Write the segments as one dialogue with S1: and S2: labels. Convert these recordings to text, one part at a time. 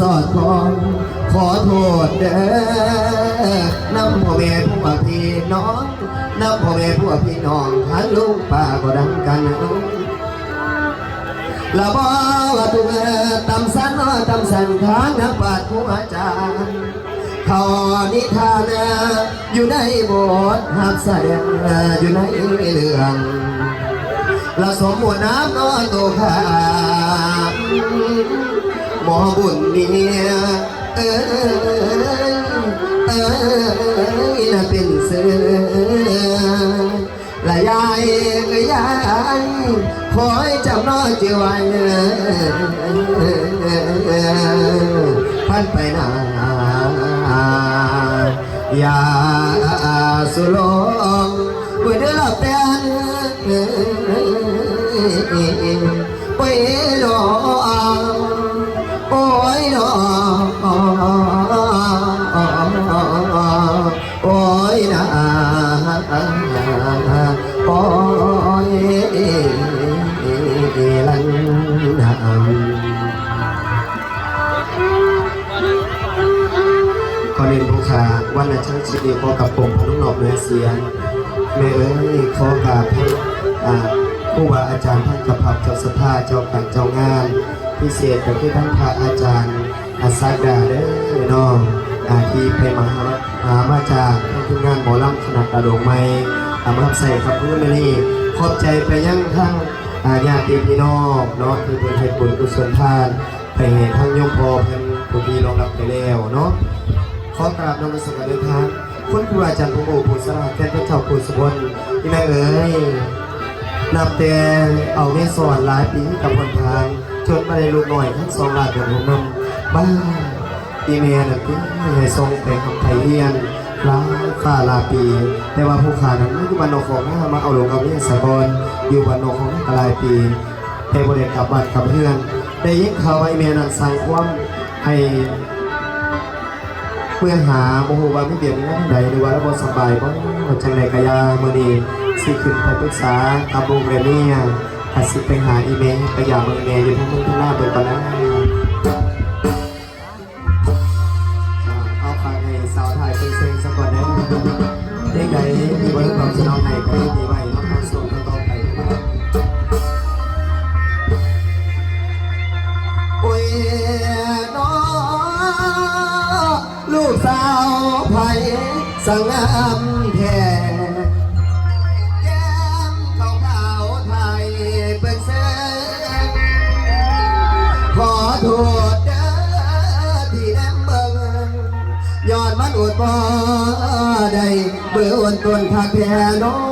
S1: สอดคล้องขอโทษเด้อน้ำพ่อแม่พวกพี่น้องน้ำพ่อแม่พวกพี่น้องทั้งลุงป้าก็ดังกันละบ่ว่าตุกตำสันว่าตำสันทางนักปาชญ์ผู้อาจารย์เขานิทานอยู่ในบทหักแสดงอยู่ในเรื่องละสมมติน้ำน้อยตัวขาด หมอบุญเนี่ยเออเออน่ะเป็นเสือละยายเอ้ยายคอยจำน้อยเจีวไว้พันไปนาอย่าสุลงเมื่อเดือนละแปนโอ้ยดอ โอ้ยดอโอ้ยนะโอ้ยลันาก่อนเรียนผู้ขาวันละช่างชีวิตพอกับผมพนุ่งหนอบเนื้อเสียงแม่เอ้ยขอกราบท่านผู้ว่าอาจารย์ท่านกระพับเจ้าสภาเจ้าการเจ้างาน พิเศษก็คือท่านพระอาจารย์อาซาดาเด้อน้องอาที่ไปมหามามาจากท่านทุกงานหมอลำขนาดกระโดงไม้อามาใส่ครับเพื่อนมานี่ขอบใจไปยังทั้งอาญาติพี่น้องเนาะที่เพื่อนให้บุญกุศลทานไปเห็นทั้งโยมพอเพิ่นผู้ที่รองรับไปแล้วเนาะขอกราบนมัสการเดินทางคุณครูอาจารย์พงศ์โอภูสลาแก่พระเจ้าภูสุวรรณที่แม่เอ๋ยนับแต่เอาในสอนหลายปีกับคนทาง จนมาได้ลูกหน่อยทั้งสองหลานกับผมนำบ้านอีเมลน่ะคือให้ทรงเป็นคำไทยเฮียนล้างฝ่าลาปี แต่ว่าผู้ขานั้นไม่อยู่บ้านนอกของนะมาเอาหลวงเอาเนี่ยสะกอนอยู่บ้านนอกของกลายปี แต่บริเวณกลับบ้านกลับเพื่อนได้ยินข่าวว่าอีเมลนั้นสั่งความให้เพื่อหาโมโหว่าไม่เดียดนั่นใดหรือว่าระบบสบายบ้างจังใดกะยาเมื่อนี้สิขึ้นไปปรึกษากับโรงเรียนเนี่ย อาจสิไปหาอีเมลไปอยากเมืองเมย์อยู่ทั้งมึงทั้งหน้าไปก่อนนะเอาฟังให้สาวไทยเป็นเซ็งสักก่อนนะเด็กใดมีวันของสนองให้ก็มีไว้น้องทางส่งต่ บ่ได้เบื่อวนต้นผักแพ้
S2: น้อง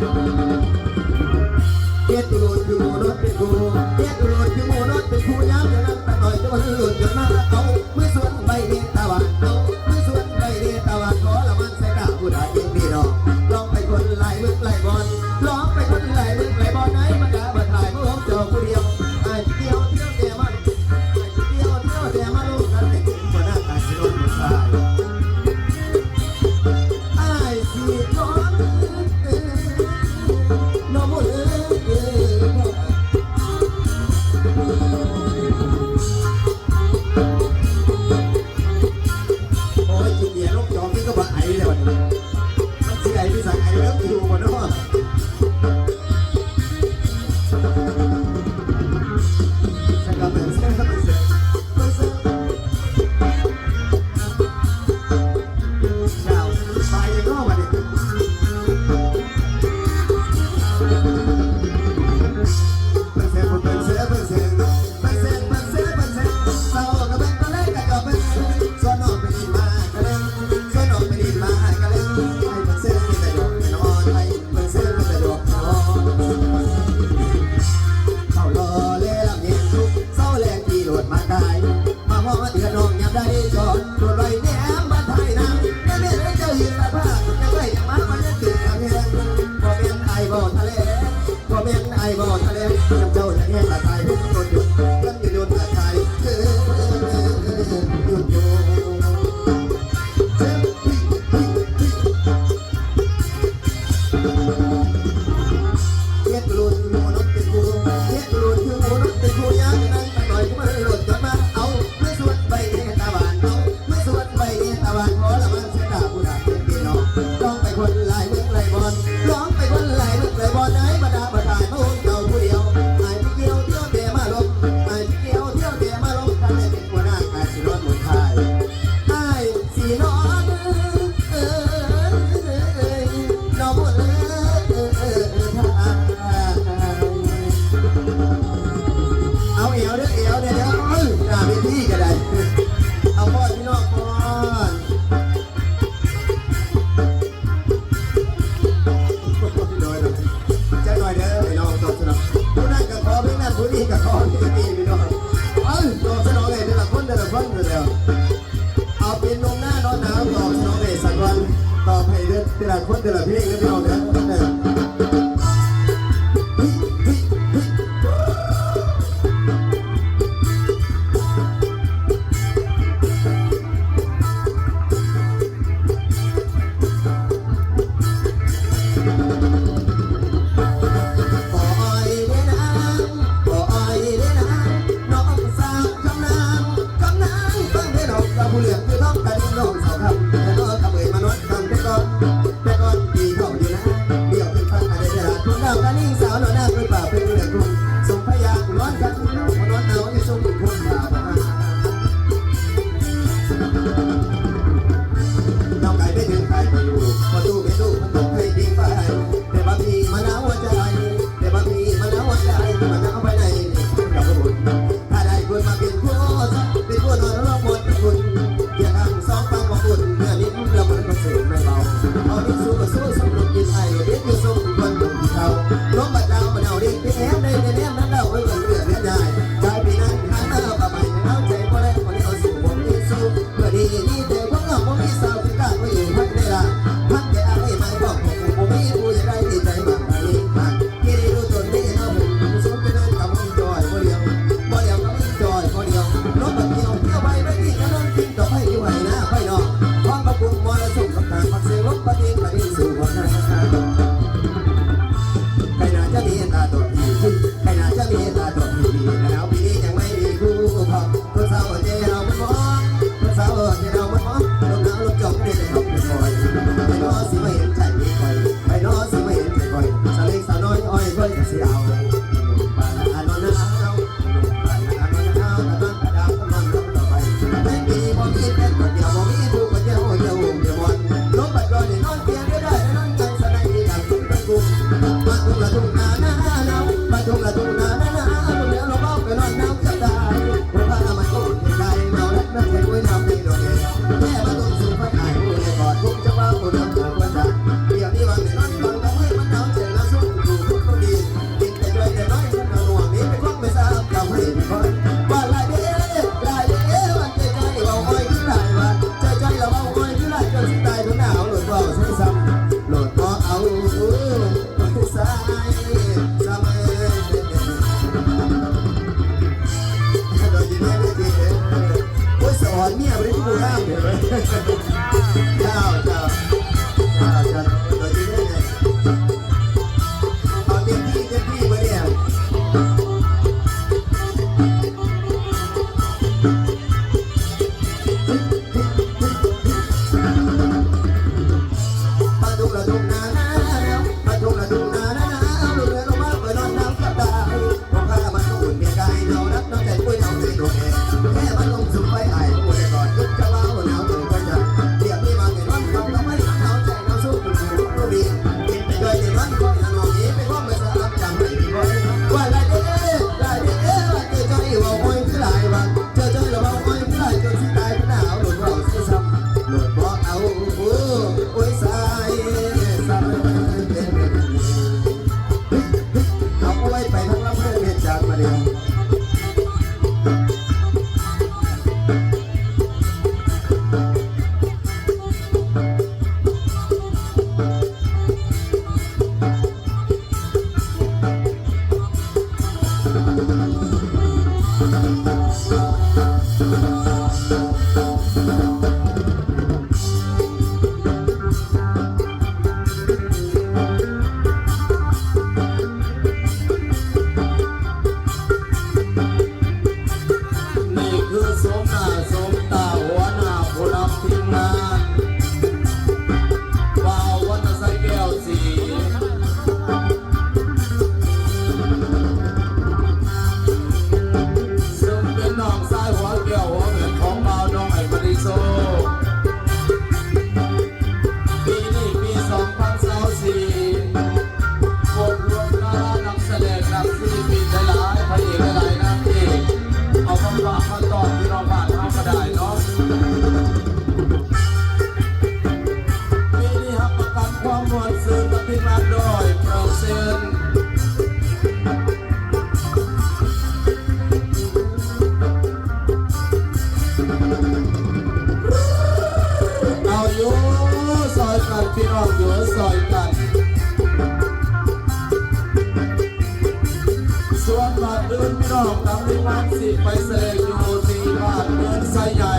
S1: Thank you. ด้อแเราเราเด็กแอมในแอมนั้น
S2: Thank you. พี่น้องอยู่ซอยกัน ส่วนบาดอื่นพี่น้องทำในวันสิไปเสกอยู่ที่บาดเดินใส่ใหญ่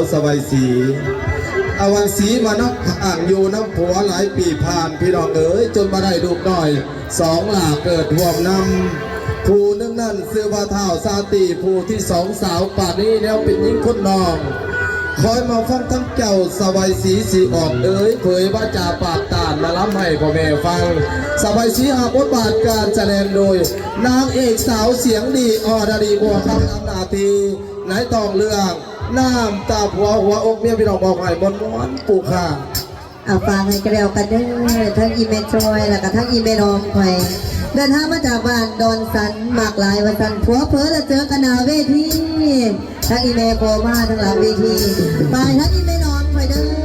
S2: สาวสวัยศรีอวันศรีมานักอ่างอยู่น้ำผัวหลายปีผ่านพี่น้องเอ๋ยจนมาได้ลูกหน่อย สองหลาเกิดห่วมนำผู้นึงนั่นซื้อว่าเท่าซาตีผู้ที่สองสาวป่านนี้แล้วเป็นยิ่งคนนองคอยมาฟังทั้งเจ้าสบายสีสีออนเอ๋ยเผยว่าจาปากตานมาล้ำให้พ่อแม่ฟัง สบายสีหาบทบาทการแสดงโดย นางเอกสาวเสียงดีออดารีบัวคำนำนาทีไหนตองเรื่อง น้ำตาผัวหัวอกเมียพี่น้องบอกให้บนมวนปูข้า
S3: เอาฟังให้กระเดียวกันเด้อทั้งอีเมทรอยแล้วก็ทั้งอีเมนอมไปเดินทางมาจากบ้านดอนสันหมากหลายวันสันผัวเพอแล้วเจอกันหนาเวทีทั้งอีเมโปมาทั้งหลังเวทีไปทั้งอีเมนอมไปเด้อ